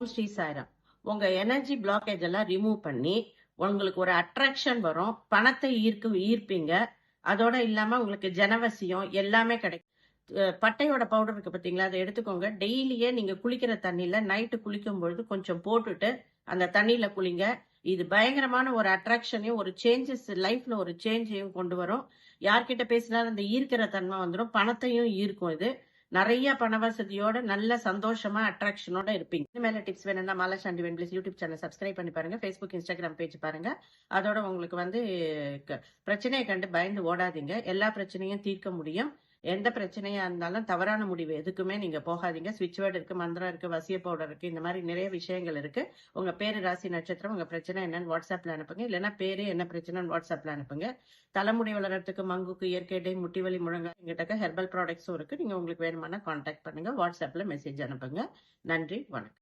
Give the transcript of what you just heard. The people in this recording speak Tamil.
ஸ்ரீ சாய்ராம் உங்க எனர்ஜி பிளாக்கேஜ் எல்லாம் ரிமூவ் பண்ணி உங்களுக்கு ஒரு அட்ராக்ஷன் வரும். பணத்தை ஈர்க்கு ஈர்ப்பீங்க. அதோட இல்லாம உங்களுக்கு ஜனவசியம் எல்லாமே கிடைக்கும். பட்டையோட பவுடர் இருக்கு பார்த்தீங்களா அதை எடுத்துக்கோங்க. டெய்லியே நீங்க குளிக்கிற தண்ணியில நைட்டு குளிக்கும் பொழுது கொஞ்சம் போட்டுட்டு அந்த தண்ணியில குளிங்க. இது பயங்கரமான ஒரு அட்ராக்ஷனையும் ஒரு சேஞ்சஸ் லைஃப்ல ஒரு சேஞ்சையும் கொண்டு வரும். யார்கிட்ட பேசினாலும் அந்த ஈர்க்கிற தன்மை வந்துடும் பணத்தையும் ஈர்க்கும் இது. நிறைய பண வசதியோட நல்ல சந்தோஷமா அட்ராக்ஷனோட இருப்பீங்க. இந்த மேல டிப்ஸ் வேணும்னா மாலா சாண்டி வென்பிளிஸ் யூடியூப் சேனல் சப்ஸ்கிரைப் பண்ணி பாருங்க. ஃபேஸ்புக் இன்ஸ்டாகிராம் பேஜ் பாருங்க. அதோட உங்களுக்கு வந்து க- பிரச்சனையை கண்டு பயந்து ஓடாதீங்க. எல்லா பிரச்சனையும் தீர்க்க முடியும். எந்த பிரச்சனையா இருந்தாலும் தவறான முடிவு எதுக்குமே நீங்க போகாதீங்க. சுவிட்ச் வேர்டு இருக்கு மந்திரம் இருக்கு வசிய பவுடர் இருக்கு இந்த மாதிரி நிறைய விஷயங்கள் இருக்கு. உங்க பேரு ராசி நட்சத்திரம் உங்க பிரச்சனை என்னன்னு வாட்ஸ்அப்ல அனுப்புங்க. இல்லைன்னா பேரு என்ன பிரச்சனைன்னு வாட்ஸ்அப்ல அனுப்புங்க. தலைமுடி வளர்றதுக்கு மங்குக்கு இயற்கை டை முட்டிவலி முழங்க எங்கிட்ட ஹெர்பல் ப்ராடக்ட்ஸும் இருக்கு. நீங்க உங்களுக்கு வேணுமானா கான்டாக்ட் பண்ணுங்க. வாட்ஸ்அப்ல மெசேஜ் அனுப்புங்க. நன்றி வணக்கம்.